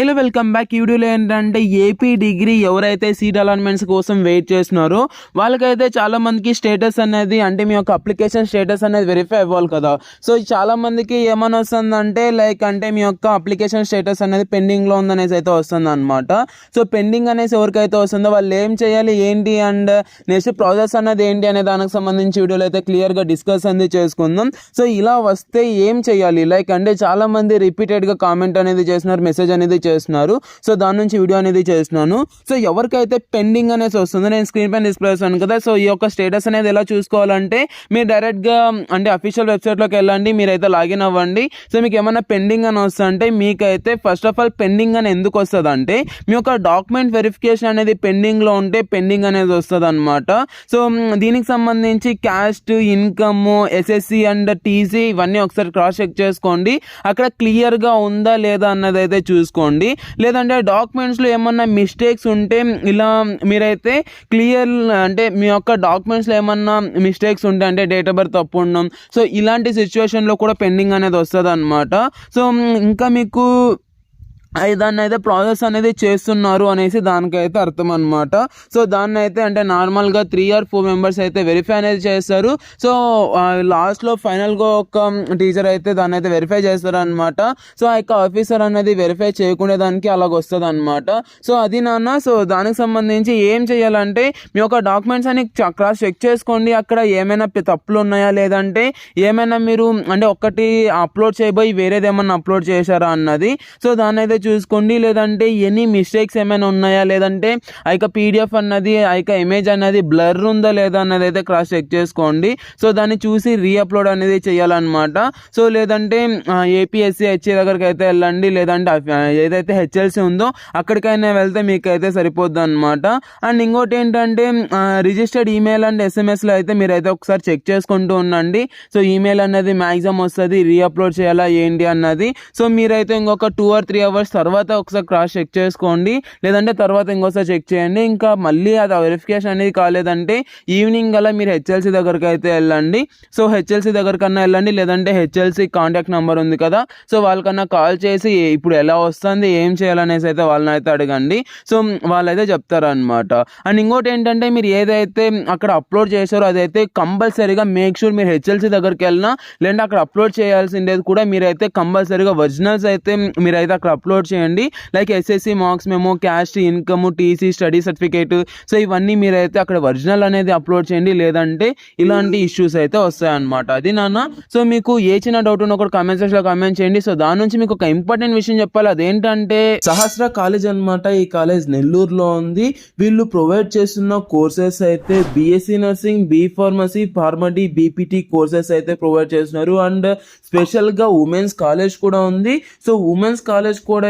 Hello welcome back. ఈ వీడియోలో ఏంటంటే ఏపీ డిగ్రీ ఎవరైతే సీట్ అలాట్మెంట్స్ కోసం వెయిట్ చేస్తున్నారో వాళ్ళకైతే చాలా మందికి స్టేటస్ అనేది అంటే మీ యొక్క అప్లికేషన్ స్టేటస్ అనేది వెరిఫై అవ్వాలి కదా. సో చాలా మందికి ఏమని వస్తుందంటే లైక్ అంటే మీ యొక్క అప్లికేషన్ స్టేటస్ అనేది పెండింగ్లో ఉందనేసి అయితే వస్తుంది అనమాట సో పెండింగ్ అనేసి ఎవరికైతే వస్తుందో వాళ్ళు ఏం చేయాలి ఏంటి అండ్ నెక్స్ట్ ప్రాసెస్ అనేది ఏంటి అనే దానికి సంబంధించి వీడియోలో అయితే క్లియర్గా డిస్కస్ అనేది చేసుకుందాం. సో ఇలా వస్తే ఏం చేయాలి? లైక్ అంటే చాలా మంది రిపీటెడ్గా కామెంట్ అనేది చేస్తున్నారు మెసేజ్ అనేది చేస్తున్నారు. సో దాని నుంచి వీడియో అనేది చేస్తున్నాను. సో ఎవరికైతే పెండింగ్ అనేసి వస్తుందో నేను స్క్రీన్ పైన డిస్ప్లే చేస్తాను కదా సో ఈ యొక్క స్టేటస్ అనేది ఎలా చూసుకోవాలంటే మీరు డైరెక్ట్గా అంటే అఫీషియల్ వెబ్సైట్లోకి వెళ్ళండి మీరైతే లాగిన్ అవ్వండి. సో మీకు ఏమైనా పెండింగ్ అని వస్తుంటే మీకైతే ఫస్ట్ ఆఫ్ ఆల్ పెండింగ్ అని ఎందుకు వస్తుంది అంటే మీ యొక్క డాక్యుమెంట్ వెరిఫికేషన్ అనేది పెండింగ్లో ఉంటే పెండింగ్ అనేది వస్తుంది అనమాట సో దీనికి సంబంధించి caste income SSC and TC ఇవన్నీ ఒకసారి క్రాస్ చెక్ చేసుకోండి. అక్కడ క్లియర్గా ఉందా లేదా అన్నది అయితే చూసుకోండి. లేదంటే డాక్యుమెంట్స్లో ఏమన్నా మిస్టేక్స్ ఉంటే ఇలా మీరైతే క్లియర్ అంటే మీ యొక్క డాక్యుమెంట్స్లో ఏమన్నా మిస్టేక్స్ ఉంటే అంటే డేట్ ఆఫ్ బర్త్ తప్పు ఉండడం. సో ఇలాంటి సిచ్యువేషన్లో కూడా పెండింగ్ అనేది వస్తుంది అనమాట సో ఇంకా మీకు దాన్ని అయితే ప్రాసెస్ అనేది చేస్తున్నారు అనేసి దానికైతే అర్థం అనమాట సో దాన్ని అయితే అంటే నార్మల్గా త్రీ ఆర్ ఫోర్ మెంబర్స్ అయితే వెరిఫై అనేది చేస్తారు. సో లాస్ట్లో ఫైనల్గా ఒక టీచర్ అయితే దాన్ని అయితే వెరిఫై చేస్తారు అనమాట సో ఆ యొక్క ఆఫీసర్ అనేది వెరిఫై చేయకుండా దానికి అలాగ వస్తుంది అనమాట సో అది నాన్న సో దానికి సంబంధించి ఏం చేయాలంటే మీ యొక్క డాక్యుమెంట్స్ అని క్రాస్ చెక్ చేసుకోండి. అక్కడ ఏమైనా తప్పులు ఉన్నాయా లేదంటే ఏమైనా మీరు అంటే ఒక్కటి అప్లోడ్ చేయబోయి వేరేది ఏమన్నా అప్లోడ్ చేశారా అన్నది. సో దాన్ని అయితే చూసుకోండి. లేదంటే ఎనీ మిస్టేక్స్ ఏమైనా ఉన్నాయా? లేదంటే ఆ యొక్క పీడిఎఫ్ అన్నది ఆ యొక్క ఇమేజ్ అనేది బ్లర్ ఉందా లేదా అన్నది అయితే క్రాస్ చెక్ చేసుకోండి. సో దాన్ని చూసి రీఅప్లోడ్ అనేది చేయాలన్నమాట. సో లేదంటే ఏపీఎస్సీ హెచ్ఏ దగ్గరికి అయితే వెళ్ళండి. లేదంటే ఏదైతే హెచ్ఎల్సి ఉందో అక్కడికైనా వెళ్తే మీకు అయితే సరిపోద్ది అనమాట అండ్ ఇంకోటి ఏంటంటే రిజిస్టర్డ్ ఈమెయిల్ అండ్ ఎస్ఎంఎస్లో అయితే మీరైతే ఒకసారి చెక్ చేసుకుంటూ ఉండండి. సో ఈమెయిల్ అనేది మ్యాక్సిమం వస్తుంది. రీఅప్లోడ్ చేయాలా ఏంటి అన్నది. సో మీరైతే ఇంకొక టూ ఆర్ త్రీ అవర్స్ తర్వాత ఒకసారి క్రాస్ చెక్ చేసుకోండి. లేదంటే తర్వాత ఇంకోసారి చెక్ చేయండి. ఇంకా మళ్ళీ అది వెరిఫికేషన్ అనేది కాలేదంటే ఈవినింగ్ గల మీరు హెచ్ఎల్సి దగ్గరికి అయితే వెళ్ళండి. సో హెచ్ఎల్సి దగ్గరకన్నా వెళ్ళండి. లేదంటే హెచ్ఎల్సి కాంటాక్ట్ నెంబర్ ఉంది కదా. సో వాళ్ళకన్నా కాల్ చేసి ఇప్పుడు ఎలా వస్తుంది ఏం చేయాలనేసి అయితే వాళ్ళని అయితే అడగండి. సో వాళ్ళైతే చెప్తారనమాట అండ్ ఇంకోటి ఏంటంటే మీరు ఏదైతే అక్కడ అప్లోడ్ చేశారో అదైతే కంపల్సరీగా మేక్ షూర్ మీరు హెచ్ఎల్సి దగ్గరికి వెళ్ళినా లేదంటే అక్కడ అప్లోడ్ చేయాల్సిండేది కూడా మీరైతే కంపల్సరీగా ఒరిజినల్స్ అయితే మీరైతే అక్కడ అప్లోడ్ చేయండి. లైక్ ఎస్ఎస్సి మార్క్స్ మేము caste income TC study certificate. So ఇవన్నీ మీరైతే అక్కడ ఒరిజినల్ అనేది అప్లోడ్ చేయండి. లేదంటే ఇలాంటి ఇష్యూస్ అయితే వస్తాయన్నమాట. అది నాన్న? సో మీకు ఏ చిన్న డౌట్ ఉన్నా కూడా కామెంట్ సెక్షన్లో కామెంట్ చేయండి. సో దాని నుంచి మీకు ఒక ఇంపార్టెంట్ విషయం చెప్పాలి. అదేంటంటే సహస్ర కాలేజ్ అన్నమాట. ఈ కాలేజ్ నెల్లూరులో ఉంది. వీళ్ళు ప్రొవైడ్ చేస్తున్న కోర్సెస్ అయితే BSc nursing B pharmacy PharmD BPT courses అయితే ప్రొవైడ్ చేస్తున్నారు. అండ్ స్పెషల్గా ఉమెన్స్ కాలేజ్ కూడా ఉంది. సో ఉమెన్స్ కాలేజ్ కూడా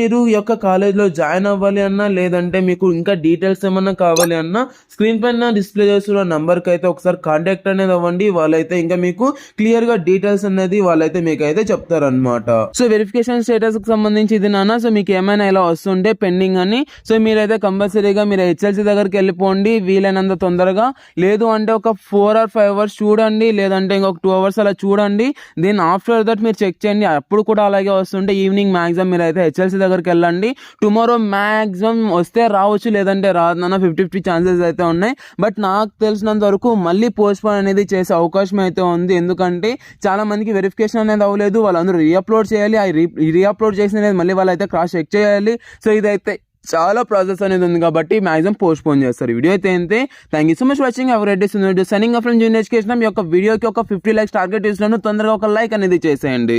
మీరు ఈ యొక్క కాలేజ్లో జాయిన్ అవ్వాలి అన్నా లేదంటే మీకు ఇంకా డీటెయిల్స్ ఏమన్నా కావాలి అన్నా స్క్రీన్ పైన డిస్ప్లే చేస్తున్న నెంబర్కి అయితే ఒకసారి కాంటాక్ట్ అనేది అవ్వండి. వాళ్ళైతే ఇంకా మీకు క్లియర్గా డీటెయిల్స్ అనేది వాళ్ళైతే మీకు అయితే చెప్తారనమాట సో వెరిఫికేషన్ స్టేటస్కి సంబంధించి ఇది నాన్న. సో మీకు ఏమైనా ఇలా వస్తుంటే పెండింగ్ అని. సో మీరైతే కంపల్సరీగా మీరు హెచ్ఎల్సీ దగ్గరికి వెళ్ళిపోండి. వీలైనంత తొందరగా. లేదు అంటే ఒక ఫోర్ ఆర్ ఫైవ్ అవర్స్ చూడండి. లేదంటే ఇంకొక టూ అవర్స్ అలా చూడండి. దెన్ ఆఫ్టర్ దట్ మీరు చెక్ చేయండి. అప్పుడు కూడా అలాగే వస్తుంటే ఈవినింగ్ మ్యాక్సిమం మీరు అయితే హెచ్ఎల్సీ దగ్గరికి వెళ్ళండి. టుమారో మ్యాక్సిమం వస్తే రావచ్చు లేదంటే రాదన్న ఫిఫ్టీ ఫిఫ్టీ ఛాన్సెస్ అయితే ఉన్నాయి. బట్ నాకు తెలిసినంత వరకు మళ్ళీ పోస్ట్పోన్ అనేది చేసే అవకాశం అయితే ఉంది. ఎందుకంటే చాలా మందికి వెరిఫికేషన్ అనేది అవ్వలేదు. వాళ్ళందరూ రీఅప్లోడ్ చేయాలి. ఆ రీ రీఅప్లోడ్ చేసిన మళ్ళీ వాళ్ళైతే క్రాస్ చెక్ చేయాలి. సో ఇదైతే చాలా ప్రాసెస్ అనేది ఉంది కాబట్టి మాక్సిమం పోస్ట్ పోన్ చేస్తారు. వీడియో అయితే అంతే thank you so much watching our Reddy సనింగ్ friend junior education యొక్క వీడియోకి ఒక ఫిఫ్టీ ల్యాక్స్ టార్గెట్ ఇస్తున్నాను తొందరగా ఒక లైక్ అనేది చేసేయండి.